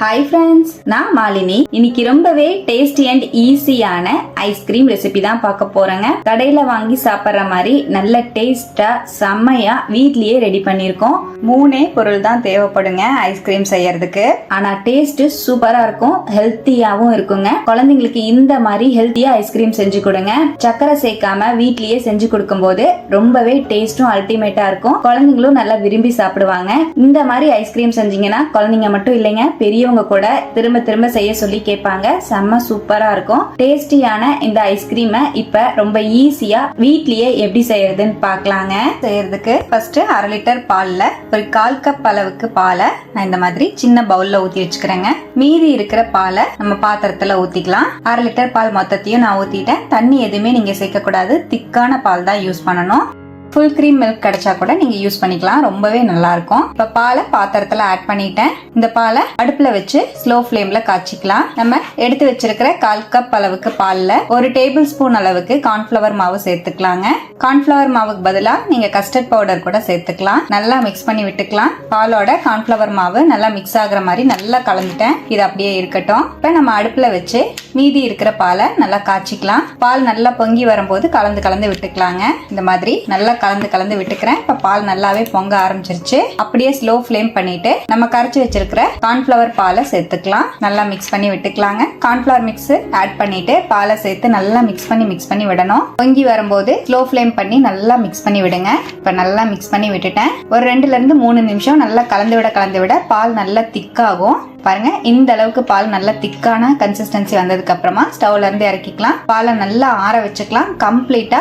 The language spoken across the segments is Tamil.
ஹாய் ஃப்ரெண்ட்ஸ் நான் மாலினி. இன்னைக்கு ரொம்பவே டேஸ்டி அண்ட் ஈஸியான ஐஸ்கிரீம் ரெசிபி தான் பார்க்க போறேங்க. கடையில வாங்கி சாப்பிட்ற மாதிரி நல்ல டேஸ்டா செம்மையா வீட்லயே ரெடி பண்ணியிருக்கோம். மூணே பொருள் தான் தேவைப்படுங்க ஐஸ்கிரீம் செய்யறதுக்கு. ஆனா டேஸ்ட் சூப்பரா இருக்கும் ஹெல்த்தியாவும் இருக்குங்க. குழந்தைங்களுக்கு இந்த மாதிரி ஹெல்த்தியா ஐஸ்கிரீம் செஞ்சு கொடுங்க. சக்கரை சேர்க்காம வீட்லயே செஞ்சு கொடுக்கும் போது ரொம்பவே டேஸ்டும் அல்டிமேட்டா இருக்கும். குழந்தைங்களும் நல்லா விரும்பி சாப்பிடுவாங்க. இந்த மாதிரி ஐஸ்கிரீம் செஞ்சீங்கன்னா குழந்தைங்க மட்டும் இல்லைங்க பெரிய பெரியவங்க கூட திரும்ப திரும்ப செய்ய சொல்லி கேட்பாங்க. செம்ம சூப்பரா இருக்கும். டேஸ்டியான இந்த ஐஸ்கிரீமை இப்ப ரொம்ப ஈஸியா வீட்லயே எப்படி செய்யறதுன்னு பார்க்கலாங்க. செய்யறதுக்கு ஃபர்ஸ்ட் அரை லிட்டர் பால்ல ஒரு கால் கப் அளவுக்கு பாலை நான் இந்த மாதிரி சின்ன பவுல்ல ஊத்தி வச்சுக்கிறேங்க. மீதி இருக்கிற பாலை நம்ம பாத்திரத்துல ஊத்திக்கலாம். அரை லிட்டர் பால் மொத்தத்தையும் நான் ஊத்திட்டேன். தண்ணி எதுவுமே நீங்க சேர்க்க கூடாது திக்கான பால் தான் யூஸ் பண்ணணும். ஃபுல் க்ரீம் மில்க் கிடைச்சா கூட நீங்க யூஸ் பண்ணிக்கலாம். ரொம்பவே நல்லா இருக்கும் இப்ப பாலை பாத்திரத்துல ஆட் பண்ணிட்டேன். இந்த பாலை அடுப்புல வச்சு ஸ்லோ ஃப்ளேம்ல காய்ச்சிக்கலாம். நம்ம எடுத்து வச்சிருக்கிற கால் கப் அளவுக்கு பால்ல ஒரு டேபிள் ஸ்பூன் அளவுக்கு கார்ன்ஃபிளவர் மாவு சேர்த்துக்கலாங்க. கார்ன்ஃபிளவர் மாவுக்கு பதிலா நீங்க கஸ்டர்ட் பவுடர் கூட சேர்த்துக்கலாம். நல்லா மிக்ஸ் பண்ணி விட்டுக்கலாம். பாலோட கார்ன்ஃபிளவர் மாவு நல்லா மிக்ஸ் ஆகுற மாதிரி நல்லா கலந்துட்டேன். இது அப்படியே இருக்கட்டும். இப்ப நம்ம அடுப்புல வச்சு மீதி இருக்கிற பாலை நல்லா காய்ச்சிக்கலாம். பால் நல்லா பொங்கி வரும்போது கலந்து கலந்து விட்டுக்கலாங்க. இந்த மாதிரி நல்லா கலந்து கலந்து விட்டுக்கிறேன். இப்ப பால் நல்லாவே பொங்க ஆரம்பிச்சிருச்சு. அப்படியே ஸ்லோ ஃப்ளேம் பண்ணிட்டு நம்ம கரைச்சி வச்சிருக்கிற கார்ன்ஃபிளவர் பாலை சேர்த்துக்கலாம். நல்லா மிக்ஸ் பண்ணி விட்டுக்கலாங்க. கார்ன்ஃபிளவர் மிக்ஸ் ஆட் பண்ணிட்டு பாலை சேர்த்து நல்லா மிக்ஸ் பண்ணி மிக்ஸ் பண்ணி விடணும். பொங்கி வரும்போது ஸ்லோ ஃப்ளேம் பண்ணி நல்லா மிக்ஸ் பண்ணி விடுங்க. இப்ப நல்லா மிக்ஸ் பண்ணி விட்டுட்டேன். ஒரு ரெண்டுல இருந்து மூணு நிமிஷம் நல்லா கலந்து விட கலந்து விட பால் நல்லா திக்காகும். பாருங்க இந்த அளவுக்கு பால் நல்லா திக்கான கன்சிஸ்டன்சி வந்ததுக்கு அப்புறமா ஸ்டவ்ல இருந்து இறக்கிக்கலாம். பாலை நல்லா ஆற வச்சுக்கலாம். கம்ப்ளீட்டா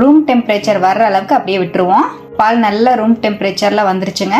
ரூம் டெம்பரேச்சர் வர்ற அளவுக்கு அப்படியே விட்டுருவோம். பால் நல்லா ரூம் டெம்பரேச்சரில் வந்துருச்சுங்க.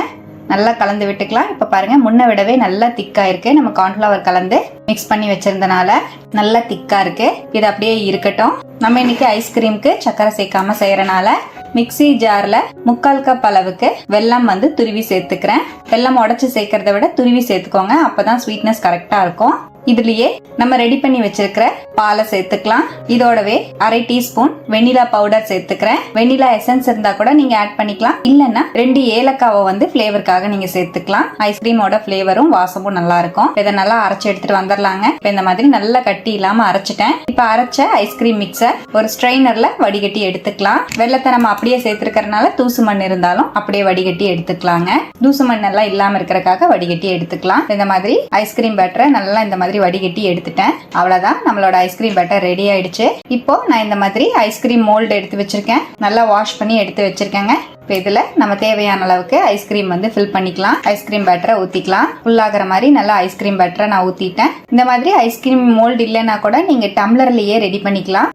நல்லா கலந்து விட்டுக்கலாம். இப்போ பாருங்க முன்ன விடவே நல்லா திக்காக இருக்கு. நம்ம கார்ன்ஃப்ளவர் கலந்து மிக்ஸ் பண்ணி வச்சிருந்தனால நல்லா திக்காக இருக்கு. இது அப்படியே இருக்கட்டும். நம்ம இன்னைக்கு ஐஸ்கிரீமுக்கு சக்கரை சேர்க்காம செய்யறனால மிக்ஸி ஜார்ல முக்கால் கப் அளவுக்கு வெல்லம் வந்து துருவி சேர்த்துக்கிறேன். வெல்லம் உடச்சி சேர்க்கறத விட துருவி சேர்த்துக்கோங்க. அப்பதான் ஸ்வீட்னஸ் கரெக்டா இருக்கும். இதுலயே நம்ம ரெடி பண்ணி வச்சிருக்கிற பாலை சேர்த்துக்கலாம். இதோடவே அரை டீஸ்பூன் வெண்ணிலா பவுடர் சேர்த்துக்கிறேன். வெண்ணிலா எசன்ஸ் இருந்தா கூட நீங்க ஆட் பண்ணிக்கலாம். இல்லைன்னா ரெண்டு ஏலக்காவை வந்து ஃபிளேவருக்காக நீங்க சேர்த்துக்கலாம். ஐஸ்கிரீமோட ஃபிளேவரும் வாசமும் நல்லா இருக்கும். இதை நல்லா அரைச்சு எடுத்துட்டு வந்துடலாங்க. இப்ப இந்த மாதிரி நல்லா கட்டி இல்லாம அரைச்சிட்டேன். இப்ப அரைச்ச ஐஸ்கிரீம் மிக்சர் ஒரு ஸ்ட்ரெயினர்ல வடிகட்டி எடுத்துக்கலாம். வெள்ளத்தை நம்ம அப்படியே சேர்த்துருக்கறனால தூசு மண் இருந்தாலும் அப்படியே வடிகட்டி எடுத்துக்கலாங்க. தூசு மண் எல்லாம் இல்லாம இருக்கிறக்காக வடிகட்டி எடுத்துக்கலாம். இந்த மாதிரி ஐஸ்கிரீம் பேட்டரை நல்லா இந்த மாதிரி வடிகட்டி எடுத்துட்டேன். அவ்வளோதான் நம்மளோட ஐஸ்கிரீம் பேட்டர் ரெடி ஆயிடுச்சு. இப்போ நான் இந்த மாதிரி ஐஸ்கிரீம் மோல்டு எடுத்து வச்சிருக்கேன். நல்லா வாஷ் பண்ணி எடுத்து வச்சிருக்கேங்க. இப்போ இதில் நம்ம தேவையான அளவுக்கு ஐஸ்கிரீம் வந்து ஃபில் பண்ணிக்கலாம். ஐஸ்கிரீம் பேட்டரை ஊற்றிக்கலாம் ஃபுல்லாகிற மாதிரி நல்லா ஐஸ்கிரீம் பேட்டரை நான் ஊற்றிட்டேன் இந்த மாதிரி ஐஸ்கிரீம் மோல்டு இல்லைன்னா கூட நீங்கள் டம்ளர்லேயே ரெடி பண்ணிக்கலாம்.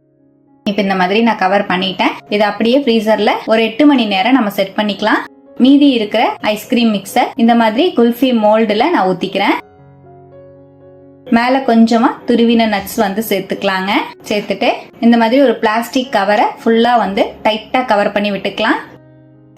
இப்போ இந்த மாதிரி நான் கவர் பண்ணிட்டேன். இதை அப்படியே ஃப்ரீசரில் ஒரு எட்டு மணி நேரம் நம்ம செட் பண்ணிக்கலாம். மீதி இருக்கிற ஐஸ்கிரீம் மிக்சர் இந்த மாதிரி குல்ஃபி மோல்டுல நான் ஊற்றிக்கிறேன் மேல கொஞ்சமா துருவின நட்ஸ் வந்து சேர்த்துக்கலாங்க. சேர்த்துட்டு இந்த மாதிரி ஒரு பிளாஸ்டிக் கவரை ஃபுல்லா வந்து டைட்டா கவர் பண்ணி விட்டுக்கலாம்.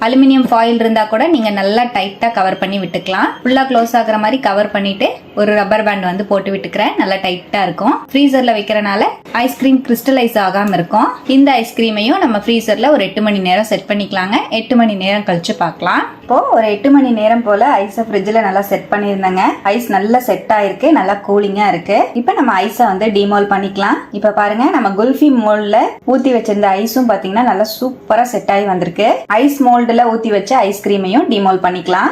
அலுமினியம் ஃபாயில் இருந்தால் கூட நீங்கள் நல்லா டைட்டாக கவர் பண்ணி விட்டுக்கலாம். ஃபுல்லாக க்ளோஸ் ஆகுற மாதிரி கவர் பண்ணிட்டு ஒரு ரப்பர் பேண்ட் வந்து போட்டு விட்டுக்கிறேன். நல்லா டைட்டாக இருக்கும். ஃப்ரீசரில் வைக்கிறனால ஐஸ்கிரீம் கிறிஸ்டலைஸ் ஆகாமல் இருக்கும். இந்த ஐஸ்கிரீமையும் நம்ம ஃப்ரீசரில் ஒரு எட்டு மணி நேரம் செட் பண்ணிக்கலாங்க. எட்டு மணி நேரம் கழிச்சு பார்க்கலாம். இப்போது ஒரு எட்டு மணி நேரம் போல் ஐஸை ஃப்ரிட்ஜில் நல்லா செட் பண்ணியிருந்தேங்க. ஐஸ் நல்லா செட் ஆகிருக்கு நல்லா கூலிங்காக இருக்குது இப்போ நம்ம ஐஸை வந்து டிமோல் பண்ணிக்கலாம். இப்போ பாருங்கள் நம்ம குல்ஃபி மோல்டில் ஊற்றி வச்சிருந்த ஐஸும் பார்த்தீங்கன்னா நல்லா சூப்பராக செட் ஆகி வந்திருக்கு. ஐஸ் மோல்டு மோல்டுல ஊற்றி வச்ச ஐஸ்கிரீமையும் டிமோல் பண்ணிக்கலாம்.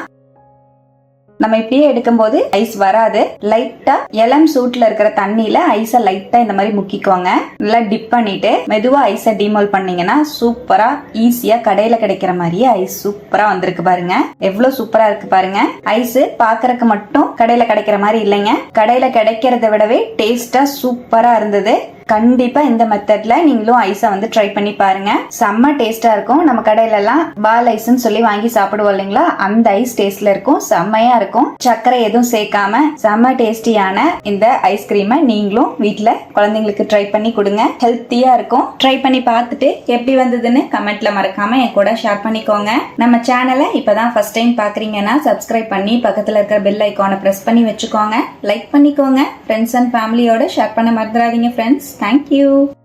நம்ம இப்படியே எடுக்கும்போது ஐஸ் வராது. லைட்டா இளம் சூட்ல இருக்கிற தண்ணியில ஐஸ லைட்டா இந்த மாதிரி முக்கிக்கோங்க நல்லா டிப் பண்ணிட்டு மெதுவா ஐஸ டிமோல் பண்ணீங்கன்னா சூப்பரா ஈஸியா கடையில கிடைக்கிற மாதிரியே ஐஸ் சூப்பரா வந்திருக்கு பாருங்க. எவ்வளவு சூப்பரா இருக்கு பாருங்க. ஐஸ் பாக்குறதுக்கு மட்டும் கடையில கிடைக்கிற மாதிரி இல்லைங்க. கடையில கிடைக்கிறத விடவே டேஸ்டா சூப்பரா இருந்தது. கண்டிப்பா இந்த மெத்தட்ல நீங்களும் ஐஸை வந்து ட்ரை பண்ணி பாருங்க. செம்ம டேஸ்டா இருக்கும். நம்ம கடையில எல்லாம் பால் ஐஸ்ன்னு சொல்லி வாங்கி சாப்பிடுவோம் இல்லைங்களா? அந்த ஐஸ் டேஸ்ட்ல இருக்கும். செம்மையா இருக்கும். சர்க்கரை எதுவும் சேர்க்காம செம்ம டேஸ்டியான இந்த ஐஸ்கிரீமை நீங்களும் வீட்டில் குழந்தைங்களுக்கு ட்ரை பண்ணி கொடுங்க. ஹெல்த்தியா இருக்கும். ட்ரை பண்ணி பார்த்துட்டு எப்படி வந்ததுன்னு கமெண்ட்ல மறக்காம என் கூட ஷேர் பண்ணிக்கோங்க. நம்ம சேனலை இப்பதான் ஃபர்ஸ்ட் டைம் பாக்குறீங்கன்னா சப்ஸ்கிரைப் பண்ணி பக்கத்துல இருக்கிற பெல் ஐக்கானை ப்ரெஸ் பண்ணி வச்சுக்கோங்க. லைக் பண்ணிக்கோங்க. ஃப்ரெண்ட்ஸ் அண்ட் ஃபேமிலியோட ஷேர் பண்ண மறந்துடாதீங்க ஃப்ரெண்ட்ஸ் Thank you.